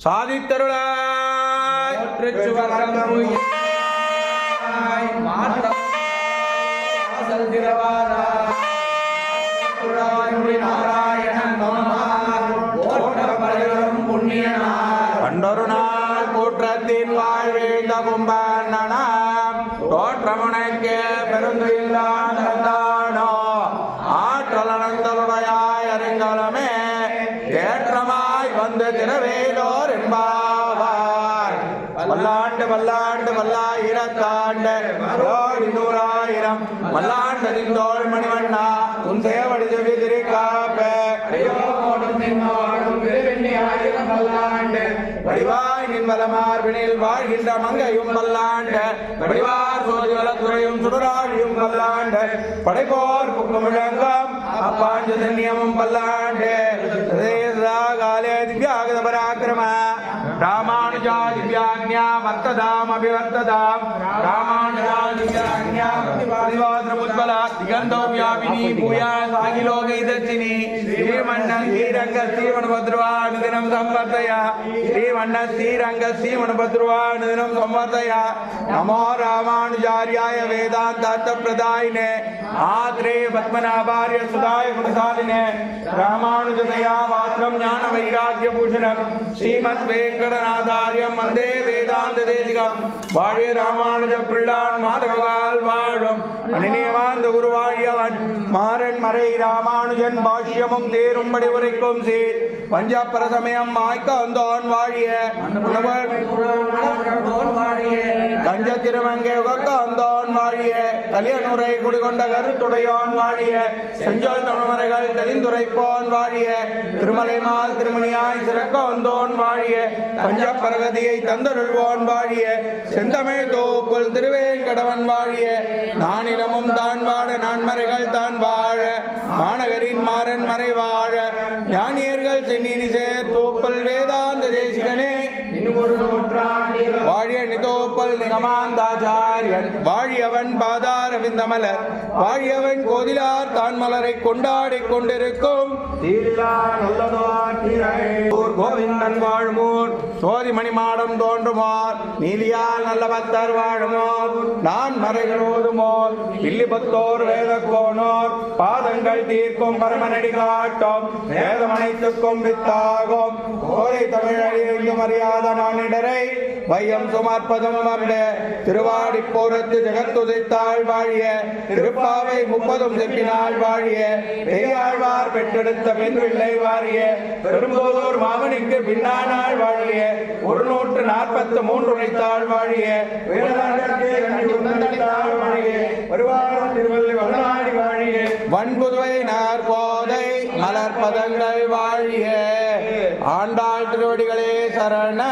சாதித்தருளாய். கண்டொரு நாள் கூற்றத்தின் வாழ்வீழ்ந்த கும்பண்ணனாம் தோற்றமுனைக்கு பெருந்தில்லானோ ஆற்றல் அனந்தலுடையாய் அறிங்கலமே தேற்றமாய் வந்து என்பாவார் மல்லாண்டு மல்லாண்டு மல்லாயிரத்தாண்டு கோடி நூறாயிரம். மல்லாண்டு நின்றோள் மணிவண்ணா உன் சேவடி செவி திருக்காப்பே வடிவாய் நின் வலமார்பினில் வாழ்கின்ற மங்கையும் வல்லாண்ட. வடிவார் சோதிவல துறையும் சுடராழியும் வல்லாண்ட. படைப்போர் புக்கும் முழங்கம் அப்பாஞ்ச தன்யமும் வல்லாண்டு. ராமானுஜா திவ்யாக்ஞா வர்த்ததாம் அபிவர்த்ததாம் ராமானுஜா திவ்யாக்ஞா பதிவாதிரமுத்பல திகந்தோ வியாபினி பூயா சாகிலோக இதச்சினி ஸ்ரீமன்ன ஸ்ரீரங்க ஸ்ரீமணபத்ருவா அனுதினம் சம்பர்த்தய ஆத்ரே பத்மநாபாரிய சுதாய குணசாலினே ராமானுஜதயா வாத்திரம் ஞான வைராக்கிய பூஷணம் ஸ்ரீமத் வேங்கடநாதாரியம் வந்தே வேதாந்த தேசிகம் வாழிய ராமானுஜ பிள்ளான் மாதவகால் வாழும் அணிநேவாந்த குருவாழியவன் மாறன் மறை ராமானுஜன் பாஷ்யமும் தேரும்படி உரைக்கும் சீர் பஞ்சப்பிரதமயம் மாய்க்க வந்தோன் வாழிய கஞ்ச திருமங்கை உகக்க வந்தோன் வாழிய கலியனுரை குடிகொண்ட கருத்துடையோன் வாழிய செஞ்சோல் தமிழ்மறைகள் தெளிந்துரைப்போன் வாழிய திருமலை மால் திருமணியாய் சிறக்க வந்தோன் வாழிய பஞ்சப்பரகதியை தந்தருள்வோன் வாழிய செந்தமிழ் தோப்புல் திருவேங்கடவன் வாழிய நானிலமும் தான் வாழ நான்மறைகள் தான் வாழ மாநகரின் மாறன் மறை வாழ ஞானியர்கள் சென்னினி சேர் தோப்பல் நிதோப்பல் நிகமாந்தாச்சாரியன் வாழியவன் பாதார விந்தமலர் வாழியவன் கோதிலார் தான் மலரை கொண்டாடிக் கொண்டிருக்கும். கோவிந்தன் வாழ்மூர். சோதி மணிமாடம் தோன்றுமோர். நீலியால் நல்ல பக்தர் வாழுமோர். நான் மறைகளோதுமோர் வில்லிபுத்தோர் வேத கோனோர் பாதங்கள் தீர்க்கும் பரமனடி காட்டும். வேதம் அனைத்துக்கும் வித்தாகும். கோரை தமிழறியும் அறியாத நானிடரை வையம் சுமார்ப்பதும் அருள திருவாடி போரத்து ஜெகத்துதைத்தாள் வாழிய திருப்பாவை முப்பதும் செப்பினாள் வாழிய பெரியாழ்வார் பெற்றெடுத்த பெண் பிள்ளை வாரிய பெரும்போதூர் மாமனிக்கு பின்னானாள் வாழிய ஒரு நூற்று நாற்பத்து மூன்று உரைத்தாள் வாழிய வேளாண்மைக்கு வாழிய வாழிய. வன்புதுவை நாற்போதை மலர்பதங்கள் வாழிய ஆண்டாள் திருவடிகளே சரண